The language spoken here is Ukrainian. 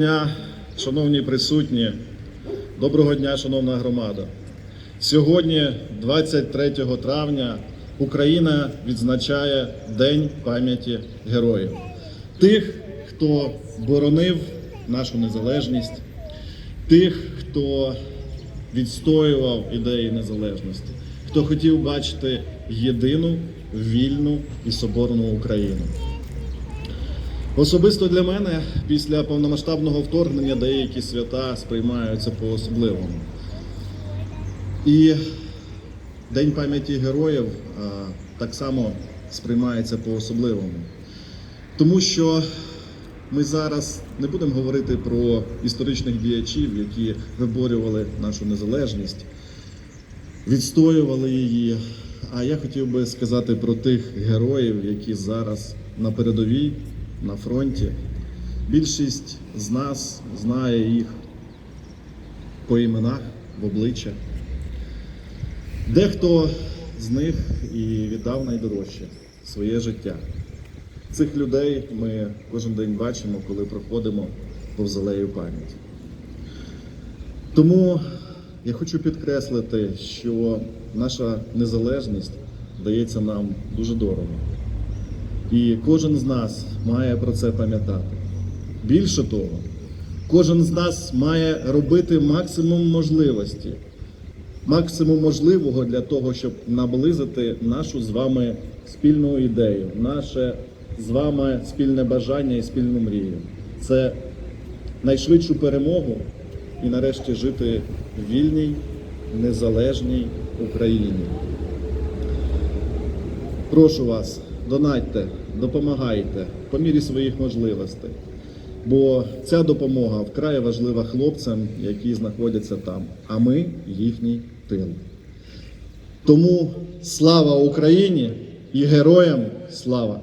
дня, шановні присутні, доброго дня, шановна громада. Сьогодні, 23 травня, Україна відзначає День пам'яті героїв, тих, хто боронив нашу незалежність, тих, хто відстоював ідеї незалежності, хто хотів бачити єдину, вільну і соборну Україну. Особисто для мене після повномасштабного вторгнення деякі свята сприймаються по-особливому. І День пам'яті героїв а, так само сприймається по-особливому. Тому що ми зараз не будемо говорити про історичних діячів, які виборювали нашу незалежність, відстоювали її. А я хотів би сказати про тих героїв, які зараз на передовій, на фронті. Більшість з нас знає їх по іменах, в обличчя. Дехто з них і віддав найдорожче своє життя. Цих людей ми кожен день бачимо, коли проходимо повз алею пам'яті. Тому я хочу підкреслити, що наша незалежність дається нам дуже дорого. І кожен з нас має про це пам'ятати. Більше того, кожен з нас має робити максимум можливості, максимум можливого для того, щоб наблизити нашу з вами спільну ідею, наше з вами спільне бажання і спільну мрію. Це найшвидшу перемогу і нарешті жити в вільній, незалежній Україні. Прошу вас, донатьте, допомагайте по мірі своїх можливостей. Бо ця допомога вкрай важлива хлопцям, які знаходяться там, а ми їхній тил. Тому слава Україні і героям слава!